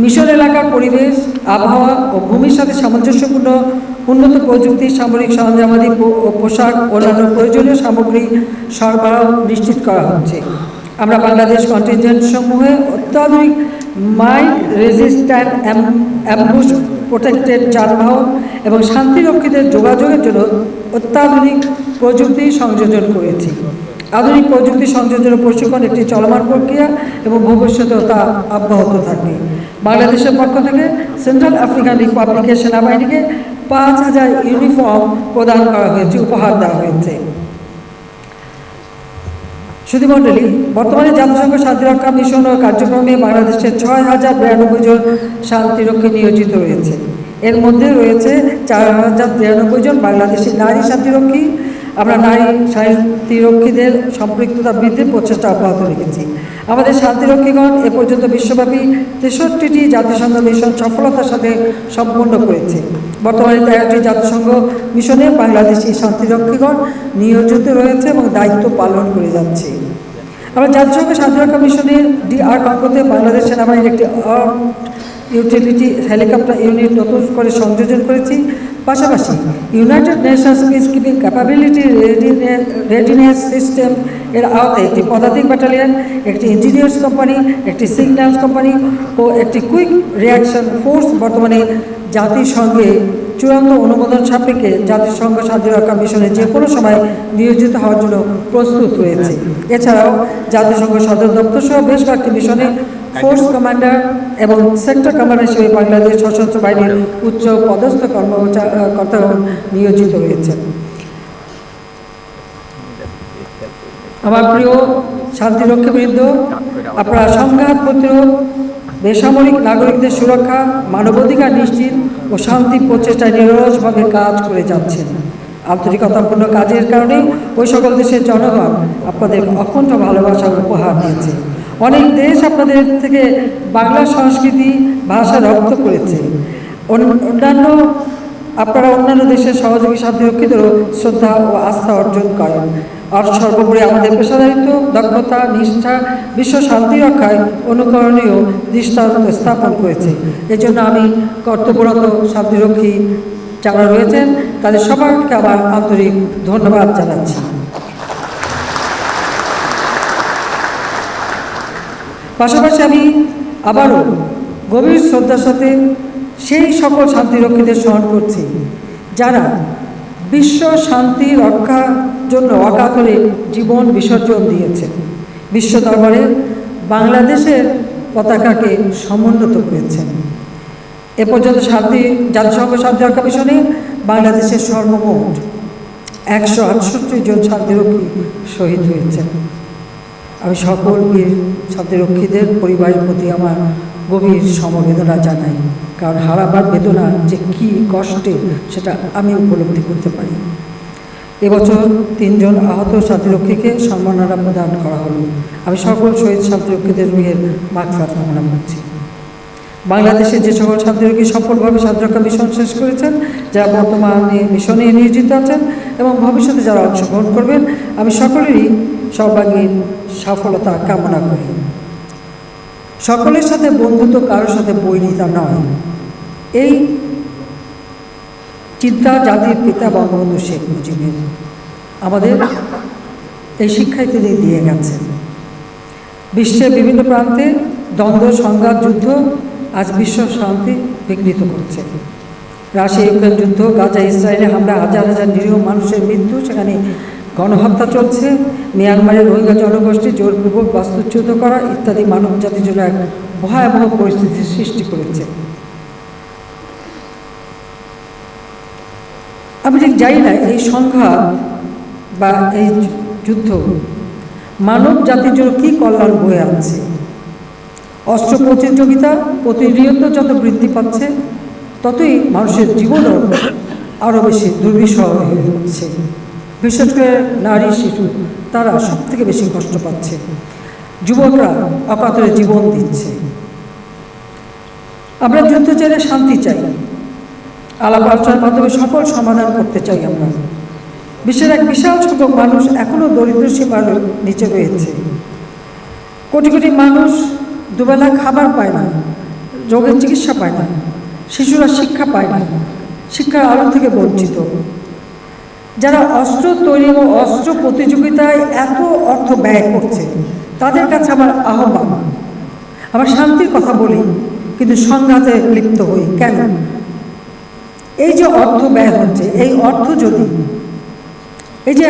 মিশর এলাকার পরিবেশ, আবহাওয়া ও ভূমির সাথে সামঞ্জস্যপূর্ণ উন্নত প্রযুক্তি, সামরিক সরঞ্জামাদি ও পোশাক অন্যান্য প্রয়োজনীয় সামগ্রী সরবরাহ নিশ্চিত করা হচ্ছে। আমরা বাংলাদেশ কন্টিনজেন্ট সমূহে অত্যাধুনিক মাইন রেজিস্ট্যান্ট অ্যাম্বুশ প্রোটেক্টেড যানবাহন এবং শান্তিরক্ষীদের যোগাযোগের জন্য অত্যাধুনিক প্রযুক্তি সংযোজন করেছি। আধুনিক প্রযুক্তি সংযোজন প্রশিক্ষণ একটি চলমান প্রক্রিয়া এবং ভবিষ্যতেও তা অব্যাহত থাকবে। বাংলাদেশের পক্ষ থেকে সেন্ট্রাল আফ্রিকান রিপাবলিকের সেনাবাহিনীকে পাঁচ হাজার ইউনিফর্ম প্রদান করা হয়েছে, উপহার দেওয়া হয়েছে। সুধীমণ্ডলী বর্তমানে জাতিসংঘ শান্তিরক্ষা মিশন ও কার্যক্রমে বাংলাদেশের ছয় হাজার বিরানব্বই জন শান্তিরক্ষী নিয়োজিত রয়েছে। এর মধ্যে রয়েছে চার হাজার তিরানব্বই জন বাংলাদেশি নারী শান্তিরক্ষী আমরা নারী শান্তিরক্ষীদের সম্পৃক্ততা বৃদ্ধির প্রচেষ্টা অব্যাহত রেখেছি। আমাদের শান্তিরক্ষীগণ এ পর্যন্ত বিশ্বব্যাপী তেষট্টিটি জাতিসংঘ মিশন সফলতার সাথে সম্পন্ন করেছে। বর্তমানে তেরোটি জাতিসংঘ মিশনে বাংলাদেশি শান্তিরক্ষীগণ নিয়োজিত রয়েছে এবং দায়িত্ব পালন করে যাচ্ছে। আমরা জাতিসংঘ শান্তিরক্ষা মিশনের ডিআর কঙ্কতে বাংলাদেশ সেনাবাহিনীর একটি ইউটিলিটি হেলিকপ্টার ইউনিট নতুন করে সংযোজন করেছি। পাশাপাশি United Nations peace keeping capability readiness system এর আওতায় একটি পদাতিক ব্যাটালিয়ন একটি ইঞ্জিনিয়ার্স কোম্পানি একটি সিগন্যালস কোম্পানি ও একটি কুইক রিয়াকশন ফোর্স বর্তমানে জাতিসংঘে চূড়ান্ত অনুমোদন সাপেক্ষে জাতিসংঘ শান্তিরক্ষা মিশনে যে কোনো সময় নিয়োজিত হওয়ার জন্য প্রস্তুত রয়েছে। এছাড়াও জাতিসংঘ সদর দপ্তর সহ বেশ কয়েকটি মিশনে ফোর্স কমান্ডার এবং সেক্টর কমান্ডার হিসেবে বাংলাদেশ সশস্ত্র বাহিনীর উচ্চ পদস্থ কর্মকর্তাগণ নিয়োজিত রয়েছেন। আমার প্রিয় শান্তিরক্ষীবৃন্দ আপনারা সংঘাত, প্রতিরোধ, বেসামরিক নাগরিকদের সুরক্ষা, মানবাধিকার নিশ্চিত ও শান্তি প্রচেষ্টায় নিরসভাবে কাজ করে যাচ্ছেন। আন্তরিকতাপূর্ণ কাজের কারণে ওই সকল দেশের জনগণ আপনাদের অখণ্ড ভালোবাসা উপহার দিয়েছে। অনেক দেশ আপনাদের থেকে বাংলা সংস্কৃতি, ভাষা রপ্ত করেছে। অন্য- অন্যান্য, আপনারা অন্যান্য দেশের সহযোগী শান্তিরক্ষীদেরও শ্রদ্ধা ও আস্থা অর্জন করেন। আর সর্বোপরি আমাদের পেশাদারিত্ব, দক্ষতা, নিষ্ঠা, বিশ্ব শান্তি রক্ষায় অনুকরণীয় দৃষ্টান্ত স্থাপন করেছে। এজন্য আমি কর্তব্যরত শান্তিরক্ষী যারা রয়েছেন, তাদের সবাইকে আবার আন্তরিক ধন্যবাদ জানাচ্ছি। পাশাপাশি আমি আবারও গভীর শ্রদ্ধার সাথে সেই সকল শান্তিরক্ষীদের স্মরণ করছি, যারা বিশ্ব শান্তি রক্ষার জন্য অকাতরে জীবন বিসর্জন দিয়েছে। বিশ্ব দরবারে বাংলাদেশের পতাকাকে সমুন্নত করেছেন এ পর্যন্ত শান্তি জাতিসংঘ শান্তিরক্ষা মিশনে বাংলাদেশের সর্বমোট একশো আটষট্টি জন শান্তিরক্ষী শহীদ হয়েছেন। আমি সকল বীর শান্তিরক্ষীদের পরিবারের প্রতি আমার গভীর সমবেদনা জানাই। কারণ হারাবার বেদনা যে কী কষ্টে সেটা আমি উপলব্ধি করতে পারি। এবছর তিনজন আহত শান্তিরক্ষীকে সম্মাননা প্রদান করা হলো। আমি সকল শহীদ শান্তিরক্ষীদের রুহের মাগফাত কামনা করছি। বাংলাদেশে যে সকল শান্তিরক্ষী সফলভাবে শান্তিরক্ষা মিশন শেষ করেছেন, যারা বর্তমানে মিশনে নিয়োজিত আছেন এবং ভবিষ্যতে যারা অংশগ্রহণ করবেন, আমি সকলেরই সর্বাঙ্গীন সফলতা কামনা করি। সকলের সাথে বন্ধুত্ব কারোর সাথে বৈরিতা নয়। এই চিন্তা জাতির পিতা বঙ্গবন্ধু শেখ মুজিবের। আমাদের এই শিক্ষাই তিনি দিয়ে গেছেন বিশ্বের বিভিন্ন প্রান্তে দ্বন্দ্ব, সংঘাত, যুদ্ধ আজ বিশ্ব শান্তি বিঘ্নিত করছে। রাশিয়া ইউক্রেন যুদ্ধ গাজা ইসরায়েলে হামলা, হাজার হাজার নিরীহ মানুষের মৃত্যু, সেখানে গণহত্যা চলছে, মিয়ানমারের রোহিঙ্গা জনগোষ্ঠী জোরপূর্বক বাস্তুচ্যুত করা ইত্যাদি মানব জাতির জন্য এক ভয়াবহ পরিস্থিতির সৃষ্টি করেছে। আমি ঠিক জানি না, এই সংঘাত বা এই যুদ্ধ মানব জাতির জন্য কী কল্যাণ বয়ে আনছে? অস্ত্র প্রতিযোগিতা প্রতিনিয়ত যত বৃদ্ধি পাচ্ছে, ততই মানুষের জীবনও আরও বেশি দুর্বিষহ হয়ে হচ্ছে বিশেষ করে নারী, শিশু তারা সব থেকে বেশি কষ্ট পাচ্ছে। যুবকরা অকাতরে জীবন দিচ্ছে। আমরা যুদ্ধ চাইলে শান্তি চাই। আলাপ আলোচনার মাধ্যমে সকল সমাধান করতে চাই আমরা। বিশ্বের এক বিশাল সংখ্যক মানুষ এখনও দরিদ্র সীমার নিচে রয়েছে। কোটি কোটি মানুষ দুবেলা খাবার পায় না, রোগের চিকিৎসা পায় না, শিশুরা শিক্ষা পায় না, শিক্ষার আলো থেকে বঞ্চিত। যারা অস্ত্র তৈরি এবং অস্ত্র প্রতিযোগিতায় এত অর্থ ব্যয় করছে, তাদের কাছে আমার আহ্বান। আমার শান্তির কথা বলি, কিন্তু সংঘাতে লিপ্ত হই। কেন? এই যে অর্থ ব্যয় হচ্ছে, এই অর্থ যদি, এই যে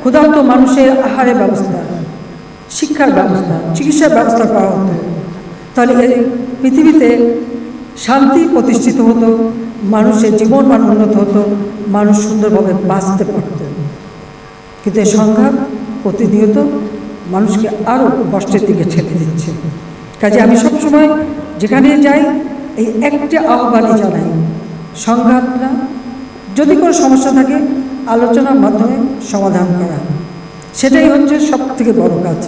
ক্ষুধার্ত মানুষের আহারের ব্যবস্থা, শিক্ষার ব্যবস্থা, চিকিৎসার ব্যবস্থা করা হতো, তাহলে এই পৃথিবীতে শান্তি প্রতিষ্ঠিত হতো মানুষের জীবন মান উন্নত হতো, মানুষ সুন্দরভাবে বাঁচতে পারত। কিন্তু এই সংঘাত প্রতিনিয়ত মানুষকে আরও কষ্টের দিকে ঠেলে দিচ্ছে। কাজে আমি সবসময় যেখানে যাই, এই একটা আহ্বানই জানাই সংঘাত না, যদি কোনো সমস্যা থাকে, আলোচনার মাধ্যমে সমাধান করা। সেটাই হচ্ছে সব থেকে বড় কাজ।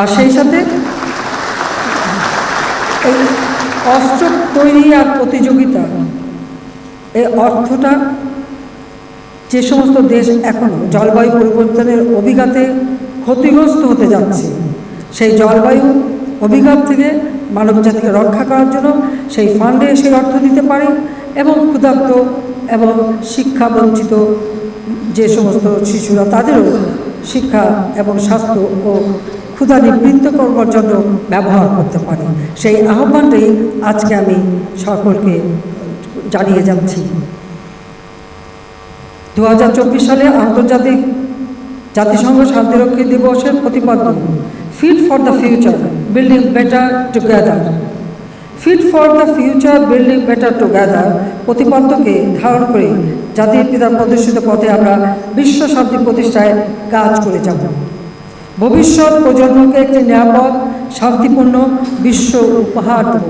আর সেই সাথে এই অস্ত্র তৈরি আর প্রতিযোগিতা এই অর্থটা যে সমস্ত দেশ এখনও জলবায়ু পরিবর্তনের অভিঘাতে ক্ষতিগ্রস্ত হতে যাচ্ছে, সেই জলবায়ু অভিঘাত থেকে মানব জাতিকে রক্ষা করার জন্য সেই ফান্ডে সেই অর্থ দিতে পারে এবং ক্ষুধার্ত এবং শিক্ষা বঞ্চিত যে সমস্ত শিশুরা তাদেরও শিক্ষা এবং স্বাস্থ্য ও ক্ষুধা নিবৃত্ত করবার জন্য ব্যবহার করতে পারে। সেই আহ্বানটাই আজকে আমি সকলকে জানিয়ে যাচ্ছি। দু হাজার চব্বিশ সালে আন্তর্জাতিক জাতিসংঘ শান্তিরক্ষী দিবসের প্রতিপাদ্য fit for the future building better together fit for the future building better together প্রতিপাদ্যকে ধারণ করে জাতির পিতার প্রদর্শিত পথে আমরা বিশ্ব শান্তি প্রতিষ্ঠায় কাজ করে যাব। ভবিষ্যৎ প্রজন্মকে একটি নিরাপদ, শান্তিপূর্ণ বিশ্ব উপহার দেব।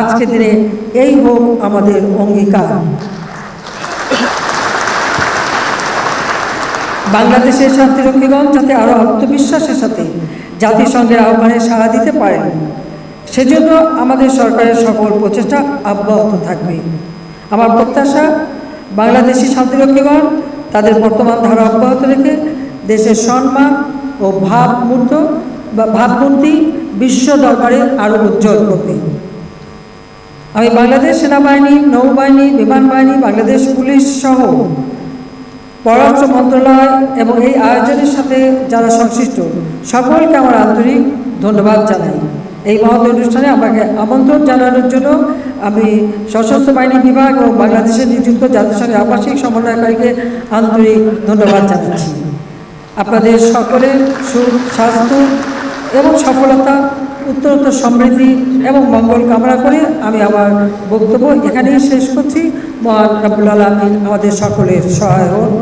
আজকে দিনে এই হোক আমাদের অঙ্গীকার। বাংলাদেশের শান্তিরক্ষীগণ যাতে আরও আত্মবিশ্বাসের সাথে জাতিসংঘের আহ্বানে সাড়া দিতে পারেন, সেজন্য আমাদের সরকারের সকল প্রচেষ্টা অব্যাহত থাকবে। আমার প্রত্যাশা, বাংলাদেশি শান্তিরক্ষীগণ তাদের বর্তমান ধারা অব্যাহত রেখে দেশের সম্মান ও ভাবমূর্ত বা ভাবমূর্তি বিশ্ব দরবারে আরও উজ্জ্বল করবে। আমি বাংলাদেশ সেনাবাহিনী, নৌবাহিনী বিমান বাহিনী বাংলাদেশ পুলিশ সহ পররাষ্ট্র মন্ত্রণালয় এবং এই আয়োজনের সাথে যারা সংশ্লিষ্ট, সকলকে আমার আন্তরিক ধন্যবাদ জানাই। এই মহৎ অনুষ্ঠানে আমাকে আমন্ত্রণ জানানোর জন্য আমি সশস্ত্র বাহিনী বিভাগ এবং বাংলাদেশে নিযুক্ত জাতিসংঘের আবাসিক সমন্বয়কারীকে আন্তরিক ধন্যবাদ জানাচ্ছি। আপনাদের সকলের সুখ স্বাস্থ্য এবং সফলতা উত্তরোত্তর সমৃদ্ধি এবং মঙ্গল কামনা করে আমি আমার বক্তব্য এখানেই শেষ করছি। মহান রব্বুল আলমিন আমাদের সকলের সহায় হোক